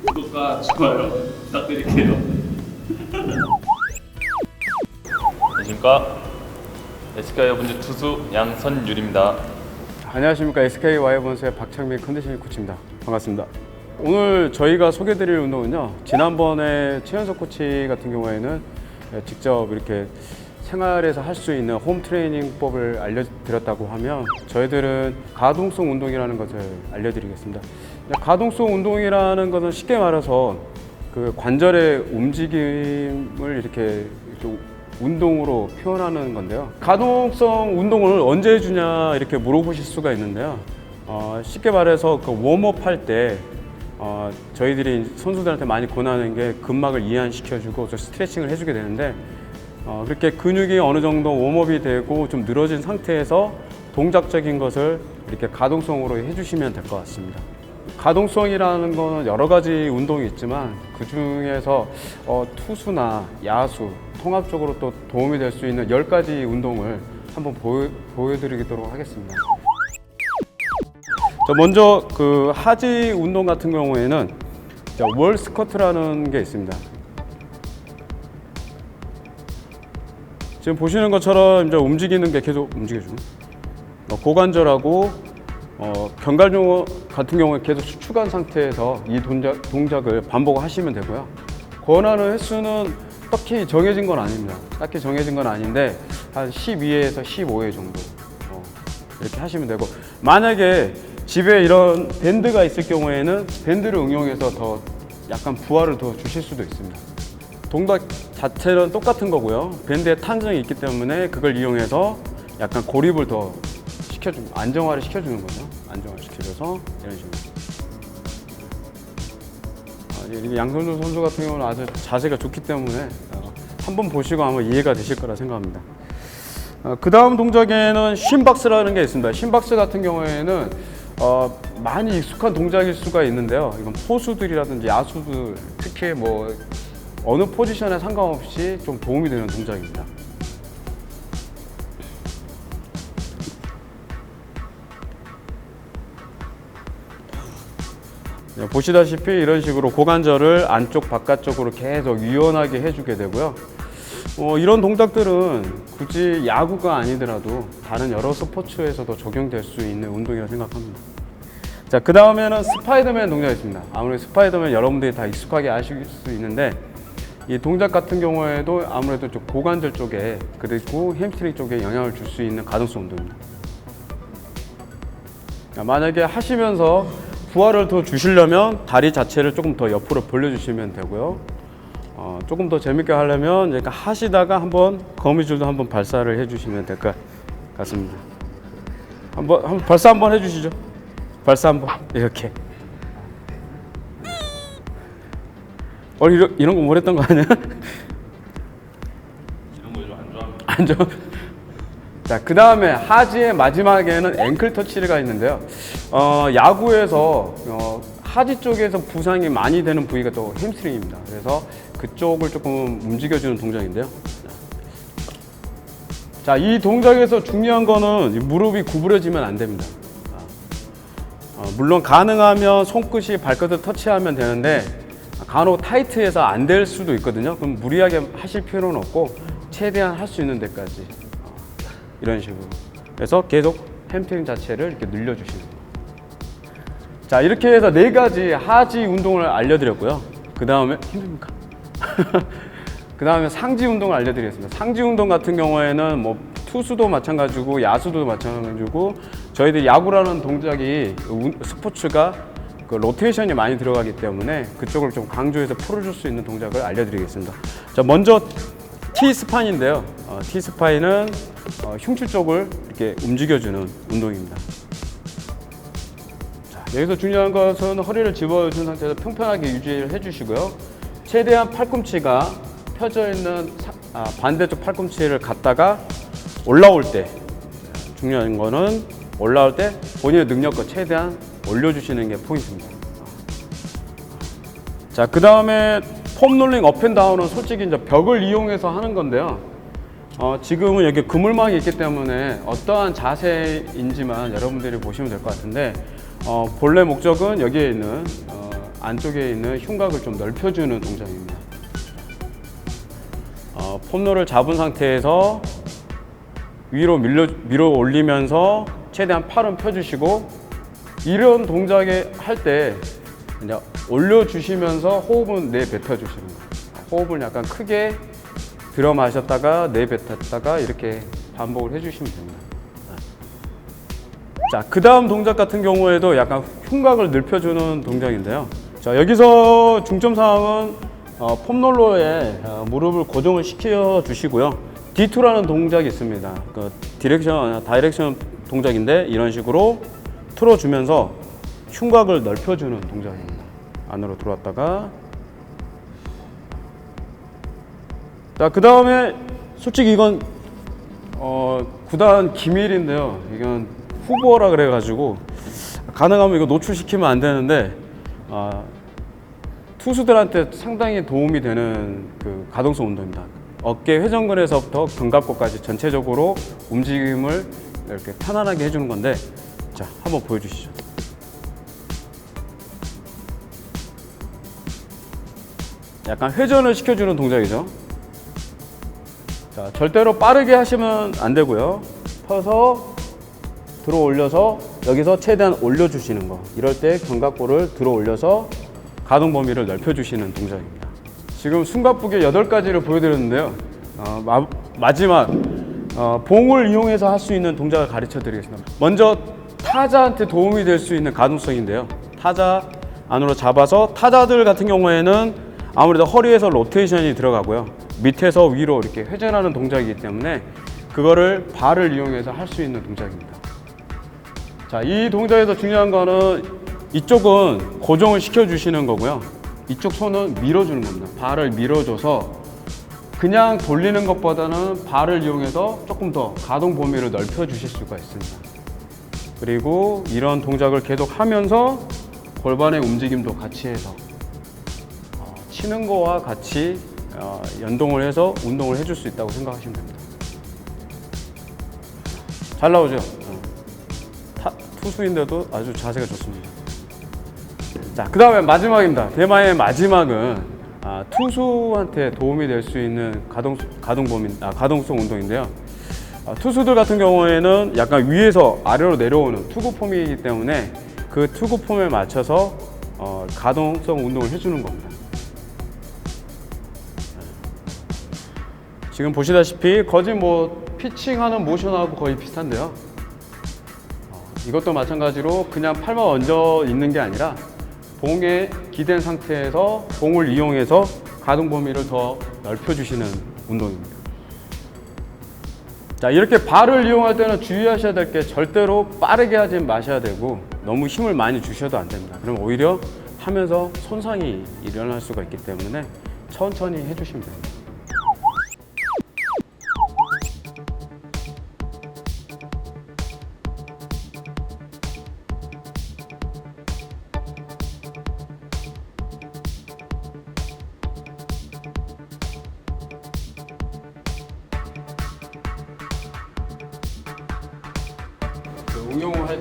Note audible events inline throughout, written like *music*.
구독과 좋아요 부탁드릴게요. 안녕하십니까. SK 여분주 투수 양선율입니다. 안녕하십니까 SK 와이번스의 박창민 컨디셔닝 코치입니다. 반갑습니다. 오늘 저희가 소개드릴 운동은요. 지난번에 최현석 코치 같은 경우에는 직접 이렇게 생활에서 할 수 있는 홈 트레이닝법을 알려드렸다고 하면 저희들은 가동성 운동이라는 것을 알려드리겠습니다. 가동성 운동이라는 것은 쉽게 말해서 그 관절의 움직임을 이렇게, 이렇게 운동으로 표현하는 건데요. 가동성 운동을 언제 해주냐 이렇게 물어보실 수가 있는데요. 어, 쉽게 말해서 그 웜업 할때 어, 저희들이 선수들한테 많이 권하는 게 근막을 이완시켜주고 또 스트레칭을 해주게 되는데 어, 그렇게 근육이 어느 정도 웜업이 되고 좀 늘어진 상태에서 동작적인 것을 이렇게 가동성으로 해주시면 될 것 같습니다. 가동성이라는 거는 여러 가지 운동이 있지만 그 중에서 어, 투수나 야수, 통합적으로 또 도움이 될 수 있는 10가지 운동을 한번 보여, 보여드리도록 하겠습니다. 자, 먼저 그 하지 운동 같은 경우에는 자, 월 스쿼트라는 게 있습니다. 지금 보시는 것처럼 이제 움직이는 게 계속 움직여주는 어, 고관절하고 어, 견갈용 같은 경우에 계속 수축한 상태에서 이 동작, 동작 을 반복하시면 되고요. 권하는 횟수는 딱히 정해진 건 아닙니다. 딱히 정해진 건 아닌데 한 12회에서 15회 정도 어, 이렇게 하시면 되고 만약에 집에 이런 밴드가 있을 경우에는 밴드를 응용해서 더 약간 부하를 더 주실 수도 있습니다. 동작 자체는 똑같은 거고요. 밴드의 탄성이 있기 때문에 그걸 이용해서 약간 고립을 더 시켜주는, 안정화를 시켜주는 거죠. 안정화를 시켜줘서 이런 식으로. 아, 이 양선주 선수 같은 경우는 아주 자세가 좋기 때문에 어, 한번 보시고 아마 이해가 되실 거라 생각합니다. 그 다음 동작에는 심박스라는 게 있습니다. 심박스 같은 경우에는 어, 많이 익숙한 동작일 수가 있는데요. 이건 포수들이라든지 야수들 특히 뭐 어느 포지션에 상관없이 좀 도움이 되는 동작입니다. 네, 보시다시피 이런 식으로 고관절을 안쪽 바깥쪽으로 계속 유연하게 해주게 되고요. 어, 이런 동작들은 굳이 야구가 아니더라도 다른 여러 스포츠에서도 적용될 수 있는 운동이라고 생각합니다. 자, 그 다음에는 스파이더맨 동작이 있습니다. 아무래도 스파이더맨 여러분들이 다 익숙하게 아실 수 있는데 이 동작 같은 경우에도 아무래도 좀 고관절 쪽에 그리고 햄스트링 쪽에 영향을 줄 수 있는 가동성 운동입니다. 자, 만약에 하시면서 부하를 더 주시려면 다리 자체를 조금 더 옆으로 벌려주시면 되고요. 어, 조금 더 재밌게 하려면 이렇게 하시다가 한번 거미줄도 한번 발사를 해주시면 될 것 같습니다. 한번, 한번 발사 한번 해주시죠. 발사 한번 이렇게. 어 이런 이런 거 못했던 거 아니야? 이런 거 좀 안 좋아합니다. 안 좋아. 자, 그 다음에 하지의 마지막에는 앵클 터치가 있는데요. 어, 야구에서 어, 하지 쪽에서 부상이 많이 되는 부위가 또 햄스트링입니다. 그래서 그쪽을 조금 움직여주는 동작인데요. 자, 이 동작에서 중요한 거는 이 무릎이 구부려지면 안 됩니다. 어, 물론 가능하면 손끝이 발끝을 터치하면 되는데 간혹 타이트해서 안 될 수도 있거든요. 그럼 무리하게 하실 필요는 없고 최대한 할 수 있는 데까지 어, 이런 식으로. 그래서 계속 햄스트링 자체를 이렇게 늘려주시는. 자 이렇게 해서 네 가지 하지 운동을 알려드렸고요. 그 다음에 힘듭니까? *laughs* 그 다음에 상지 운동을 알려드리겠습니다. 상지 운동 같은 경우에는 뭐 투수도 마찬가지고 야수도 마찬가지고 저희들 야구라는 동작이 운- 스포츠가 그 로테이션이 많이 들어가기 때문에 그쪽을 좀 강조해서 풀어줄 수 있는 동작을 알려드리겠습니다. 자 먼저 T 스파인인데요. 어, T 스파인은 어, 흉추 쪽을 이렇게 움직여주는 운동입니다. 여기서 중요한 것은 허리를 집어준 상태에서 평평하게 유지를 해주시고요. 최대한 팔꿈치가 펴져 있는 사- 아, 반대쪽 팔꿈치를 갖다가 올라올 때 중요한 거는 올라올 때 본인의 능력껏 최대한 올려주시는 게 포인트입니다. 자, 그 다음에 폼 롤링 업앤다운은 솔직히 이제 벽을 이용해서 하는 건데요. 어, 지금은 여기 그물망이 있기 때문에 어떠한 자세인지만 여러분들이 보시면 될 것 같은데 어, 본래 목적은 여기에 있는 어, 안쪽에 있는 흉곽을 좀 넓혀주는 동작입니다. 어, 폼롤을 잡은 상태에서 위로 밀려, 밀어 올리면서 최대한 팔은 펴주시고 이런 동작에 할때 이제 올려주시면서 호흡은 내뱉어 주시는 거예요. 호흡을 약간 크게 들어 마셨다가 내뱉었다가 이렇게 반복을 해주시면 됩니다. 자, 그 다음 동작 같은 경우에도 약간 흉곽을 넓혀주는 동작인데요. 자, 여기서 중점 사항은 어, 폼롤러에 어, 무릎을 고정을 시켜 주시고요. D2라는 동작이 있습니다. 그 디렉션, 다이렉션 동작인데 이런 식으로 틀어주면서 흉곽을 넓혀주는 동작입니다. 안으로 들어왔다가 자, 그 다음에 솔직히 이건 어, 구단 기밀인데요. 이건 후보라 그래가지고 가능하면 이거 노출시키면 안 되는데 아, 투수들한테 상당히 도움이 되는 그 가동성 운동입니다. 어깨 회전근에서부터 견갑골까지 전체적으로 움직임을 이렇게 편안하게 해주는 건데 자 한번 보여주시죠. 약간 회전을 시켜주는 동작이죠. 자, 절대로 빠르게 하시면 안 되고요. 펴서 들어 올려서 여기서 최대한 올려주시는 거. 이럴 때 견갑골을 들어 올려서 가동 범위를 넓혀주시는 동작입니다. 지금 숨가쁘게 8가지를 보여드렸는데요. 어, 마, 마지막 어, 봉을 이용해서 할 수 있는 동작을 가르쳐 드리겠습니다. 먼저 타자한테 도움이 될 수 있는 가동성인데요. 타자 안으로 잡아서 타자들 같은 경우에는 아무래도 허리에서 로테이션이 들어가고요. 밑에서 위로 이렇게 회전하는 동작이기 때문에 그거를 발을 이용해서 할 수 있는 동작입니다. 자, 이 동작에서 중요한 거는 이쪽은 고정을 시켜 주시는 거고요. 이쪽 손은 밀어주는 겁니다. 발을 밀어줘서 그냥 돌리는 것보다는 발을 이용해서 조금 더 가동 범위를 넓혀 주실 수가 있습니다. 그리고 이런 동작을 계속 하면서 골반의 움직임도 같이 해서 어, 치는 거와 같이 어, 연동을 해서 운동을 해줄 수 있다고 생각하시면 됩니다. 잘 나오죠? 어. 타- 투수인데도 아주 자세가 좋습니다. 자, 그 다음에 마지막입니다. 대마의 마지막은 아, 투수한테 도움이 될 수 있는 가동, 가동 범위, 아, 가동성 운동인데요. 아, 투수들 같은 경우에는 약간 위에서 아래로 내려오는 투구 폼이기 때문에 그 투구 폼에 맞춰서 어, 가동성 운동을 해주는 겁니다. 지금 보시다시피 거진 뭐 피칭하는 모션하고 거의 비슷한데요. 어, 이것도 마찬가지로 그냥 팔만 얹어 있는 게 아니라 봉에 기댄 상태에서 봉을 이용해서 가동 범위를 더 넓혀주시는 운동입니다. 자 이렇게 발을 이용할 때는 주의하셔야 될 게 절대로 빠르게 하지 마셔야 되고 너무 힘을 많이 주셔도 안 됩니다. 그럼 오히려 하면서 손상이 일어날 수가 있기 때문에 천천히 해주시면 됩니다.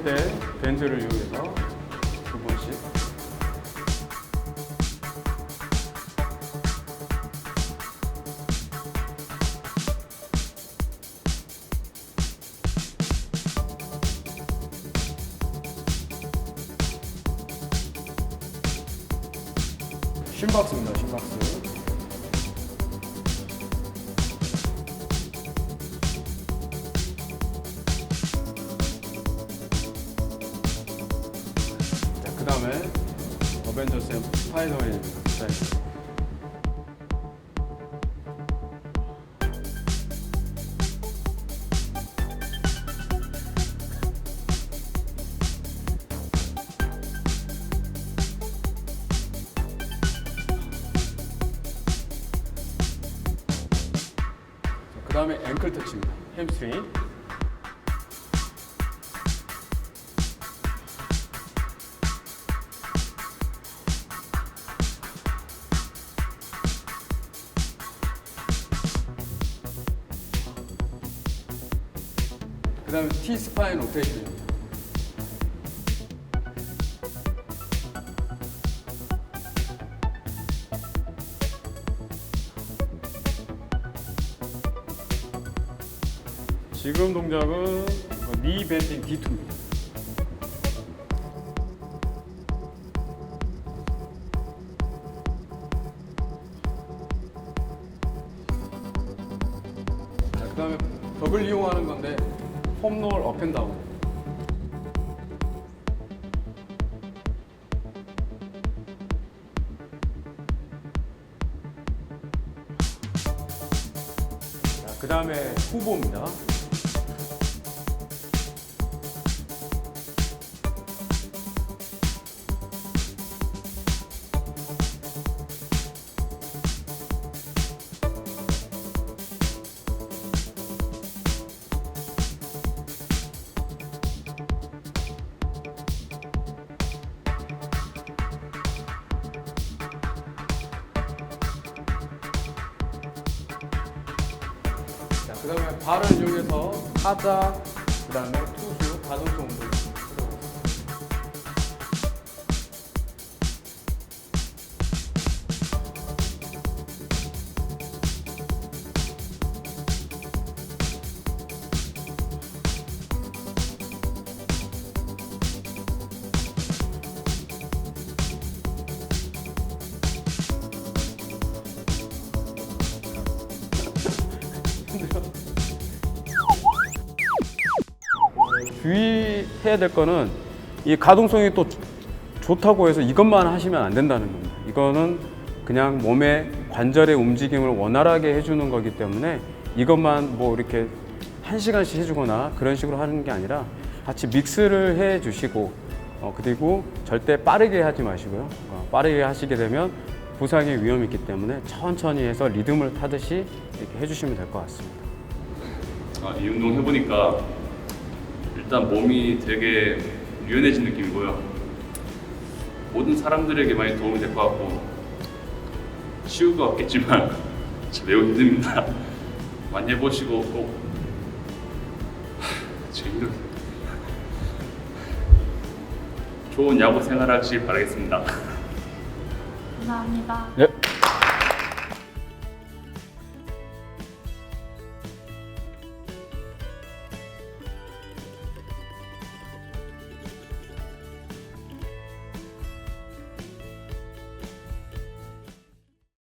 응용을 할때 밴드를 이용해서 두 번씩. 심박수입니다 심박수 다음에 어벤져스의 스파이더맨입니다. 자, 그 다음에 앵클 터치입니다. 햄스트링. 다음에 T 스파인 로테이션입니다. 지금 동작은 니 밴딩 D2입니다. 홈롤 업앤다운. 자, 그다음에 후보입니다. 발을 이용해서 타자, 그 다음에 투수, 가동성 운동. *laughs* 주의해야 될 거는 이 가동성이 또 좋다고 해서 이것만 하시면 안 된다는 겁니다. 이거는 그냥 몸의 관절의 움직임을 원활하게 해주는 거기 때문에 이것만 뭐 이렇게 한 시간씩 해주거나 그런 식으로 하는 게 아니라 같이 믹스를 해 주시고 어, 그리고 절대 빠르게 하지 마시고요. 어, 빠르게 하시게 되면 부상의 위험이 있기 때문에 천천히 해서 리듬을 타듯이 이렇게 해주시면 될 것 같습니다. 아, 이 운동 해보니까 일단 몸이 되게 유연해진 느낌이고요. 모든 사람들에게 많이 도움이 될 것 같고 쉬울 것 같겠지만 *laughs* 매우 힘듭니다. *laughs* 많이 해보시고 꼭 하, 지금 힘들 좋은 야구 생활하시길 바라겠습니다. *laughs* 감사합니다. 네,